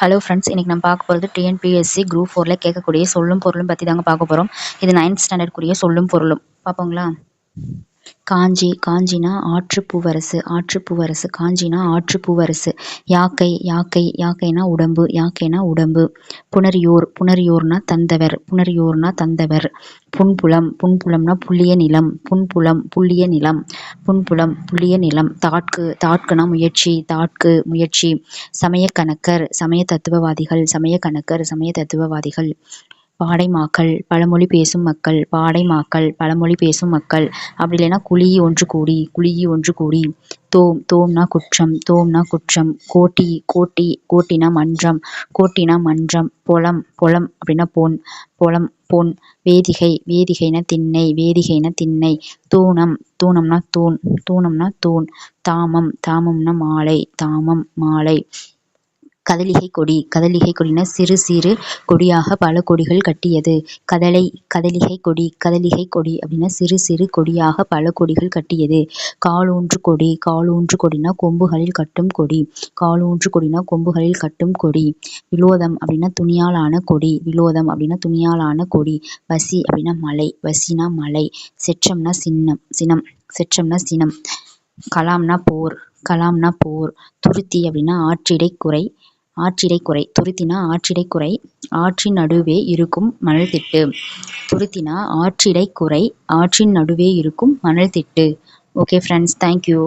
Hello friends இன்றைக்கி நம்ம பார்க்க போகிறது டிஎன்பிஎஸ்சி குரூப் ஃபோரில் கேட்கக்கூடிய சொல்லும் பொருளும் பற்றி தாங்க பார்க்க போகிறோம் இது நைன்த் ஸ்டாண்டர்டுக்குரிய சொல்லும் பொருளும். பார்ப்போங்களா? காஞ்சி காஞ்சினா ஆற்றுப்பூவரசு ஆற்றுப்பூவரசு காஞ்சினா ஆற்றுப்பூவரசு. யாக்கை யாக்கை யாக்கைனா உடம்பு யாக்கைனா உடம்பு. புனரியோர் புனரியோர்னா தந்தவர் புனரியோர்னா தந்தவர். புன்புலம் புன்புலம்னா புள்ளிய நிலம் புன்புலம் புள்ளிய நிலம். புன்புலம் புள்ளிய நிலம். தாட்கு தாட்குனா முயற்சி தாட்கு முயற்சி. சமயக்கணக்கர் சமய தத்துவவாதிகள் சமயக்கணக்கர் சமய தத்துவவாதிகள் பாடைமாக்கள் பழமொழி பேசும் மக்கள் பாடைமாக்கள் பழமொழி பேசும் மக்கள் அப்படி இல்லைன்னா குழி ஒன்று கூடி குழி ஒன்று கூடி. தோம் தோம்னா குற்றம் தோம்னா குற்றம். கோட்டி கோட்டி கோட்டினா மன்றம் கோட்டினா மன்றம். பொலம் பொலம் அப்படின்னா பொன் பொலம் பொன். வேதிகை வேதிகைனா திண்ணை வேதிகைனா திண்ணை. தூணம் தூணம்னா தூண் தூணம்னா தூண். தாமம் தாமம்னா மாலை தாமம் மாலை. கதலிகை கொடி. கதலிகை கொடினா சிறு சிறு கொடியாக பல கொடிகள் கட்டியது. கதலை கதலிகை கொடி கதலிகை கொடி அப்படின்னா சிறு சிறு கொடியாக பல கொடிகள் கட்டியது. காலூன்று கொடி. காலூன்று கொடினா கொம்புகளில் கட்டும் கொடி. காலூன்று கொடினா கொம்புகளில் கட்டும் கொடி. விலோதம் அப்படின்னா துணியாலான கொடி. விலோதம் அப்படின்னா துணியாலான கொடி. வசி அப்படின்னா மலை. வசினா மலை. செற்றம்னா சின்னம். சினம். செற்றம்னா சினம். கலாம்னா போர். கலாம்னா போர். துருத்தி அப்படின்னா ஆற்றிடை குறை. ஆற்றிடை குறை துருத்தினா ஆற்றிடை குறை ஆற்றின் நடுவே இருக்கும் மணல் திட்டு துருத்தினா ஆற்றிடை குறை ஆற்றின் நடுவே இருக்கும் மணல் திட்டு ஓகே ஃப்ரெண்ட்ஸ் தேங்க்யூ